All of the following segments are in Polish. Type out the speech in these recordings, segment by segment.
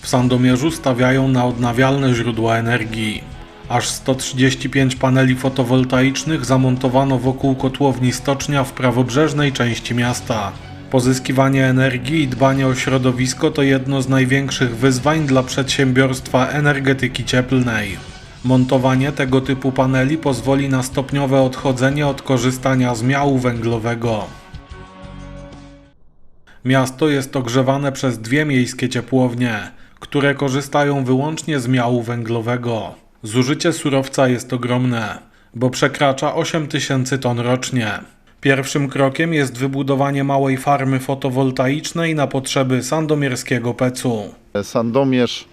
W Sandomierzu stawiają na odnawialne źródła energii. Aż 135 paneli fotowoltaicznych zamontowano wokół kotłowni Stocznia w prawobrzeżnej części miasta. Pozyskiwanie energii i dbanie o środowisko to jedno z największych wyzwań dla przedsiębiorstwa energetyki cieplnej. Montowanie tego typu paneli pozwoli na stopniowe odchodzenie od korzystania z miału węglowego. Miasto jest ogrzewane przez dwie miejskie ciepłownie, które korzystają wyłącznie z miału węglowego. Zużycie surowca jest ogromne, bo przekracza 8 tysięcy ton rocznie. Pierwszym krokiem jest wybudowanie małej farmy fotowoltaicznej na potrzeby sandomierskiego pecu. Sandomierz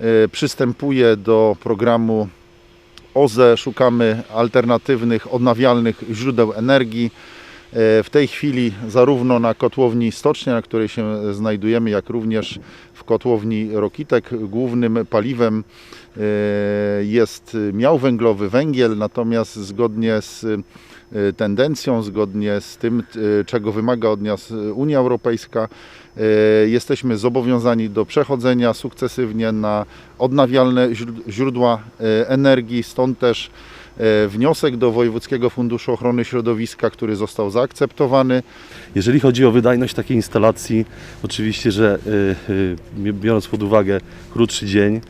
e, przystępuje do programu OZE. Szukamy alternatywnych, odnawialnych źródeł energii. E, W tej chwili zarówno na kotłowni Stocznia, na której się znajdujemy, jak również w kotłowni Rokitek głównym paliwem e, jest miał węglowy, węgiel, natomiast zgodnie z e, tendencją, zgodnie z tym, czego wymaga od nas Unia Europejska, jesteśmy zobowiązani do przechodzenia sukcesywnie na odnawialne źród- źródła energii, stąd też wniosek do Wojewódzkiego Funduszu Ochrony Środowiska, który został zaakceptowany. Jeżeli chodzi o wydajność takiej instalacji, oczywiście, że y, y, biorąc pod uwagę krótszy dzień,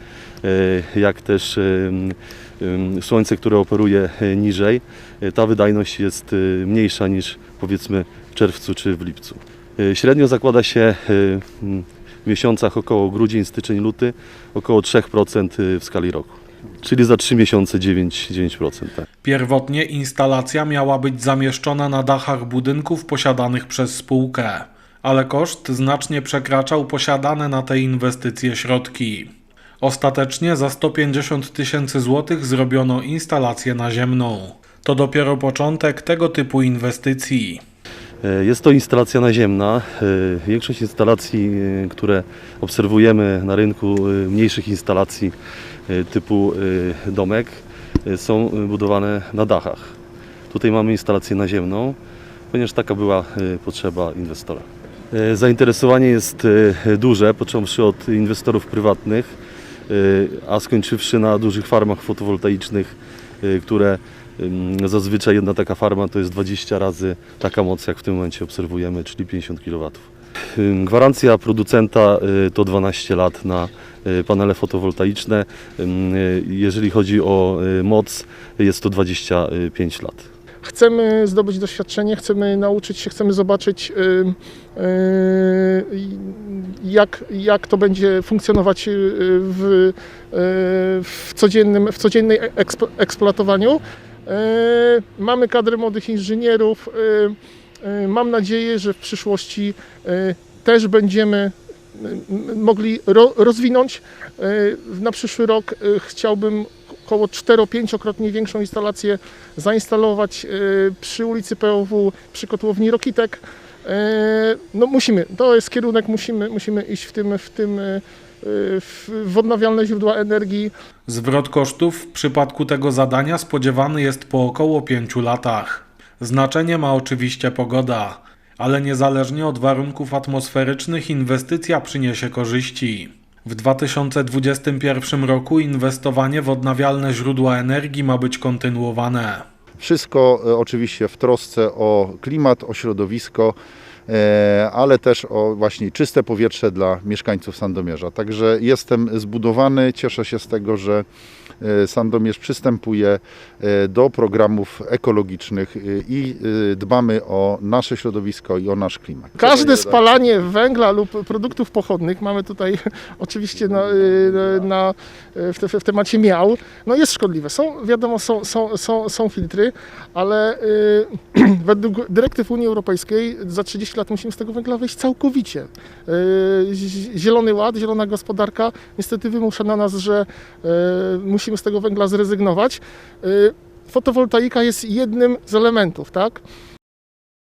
jak też słońce, które operuje niżej, ta wydajność jest mniejsza niż powiedzmy w czerwcu czy w lipcu. Średnio zakłada się w miesiącach około grudzień, styczeń, luty około 3% w skali roku. Czyli za 3 miesiące 9%. 9% tak. Pierwotnie instalacja miała być zamieszczona na dachach budynków posiadanych przez spółkę, ale koszt znacznie przekraczał posiadane na te inwestycje środki. Ostatecznie za 150 tysięcy złotych zrobiono instalację naziemną. To dopiero początek tego typu inwestycji. E, Jest to instalacja naziemna. E, Większość instalacji, e, które obserwujemy na rynku, mniejszych instalacji typu e, domek, e, są budowane na dachach. Tutaj mamy instalację naziemną, ponieważ taka była potrzeba inwestora. Zainteresowanie jest duże, począwszy od inwestorów prywatnych, a skończywszy na dużych farmach fotowoltaicznych, które Zazwyczaj jedna taka farma to jest 20 razy taka moc, jak w tym momencie obserwujemy, czyli 50 kW. Gwarancja producenta y, to 12 lat na y, panele fotowoltaiczne. Y, Jeżeli chodzi o moc, jest to 25 lat. Chcemy zdobyć doświadczenie, chcemy nauczyć się, chcemy zobaczyć, jak, jak to będzie funkcjonować w, w, codziennym, w codziennej eksploatowaniu. Mamy kadrę młodych inżynierów. Y, Mam nadzieję, że w przyszłości y, też będziemy y, mogli ro, rozwinąć. Na przyszły rok chciałbym około 4-5-krotnie większą instalację zainstalować przy ulicy POW, przy kotłowni Rokitek. No musimy, to jest kierunek, musimy, musimy iść w tym, w tym w odnawialne źródła energii. Zwrot kosztów w przypadku tego zadania spodziewany jest po około 5 latach. Znaczenie ma oczywiście pogoda, ale niezależnie od warunków atmosferycznych inwestycja przyniesie korzyści. W 2021 roku inwestowanie w odnawialne źródła energii ma być kontynuowane. Wszystko e, oczywiście w trosce o klimat, o środowisko, ale też o właśnie czyste powietrze dla mieszkańców Sandomierza. Także jestem zbudowany, cieszę się z tego, że e, Sandomierz przystępuje e, do programów ekologicznych e, i e, dbamy o nasze środowisko i o nasz klimat. Każde spalanie węgla lub produktów pochodnych, mamy tutaj oczywiście na, na, w, te, w temacie miał, no jest szkodliwe. Są, wiadomo, są, są, są, są filtry, ale y, według dyrektyw Unii Europejskiej za 30 lat musimy z tego węgla wyjść całkowicie. Y, zi- zielony Ład, zielona gospodarka niestety wymusza na nas, że y, musimy z tego węgla zrezygnować. Y, fotowoltaika jest jednym z elementów, tak?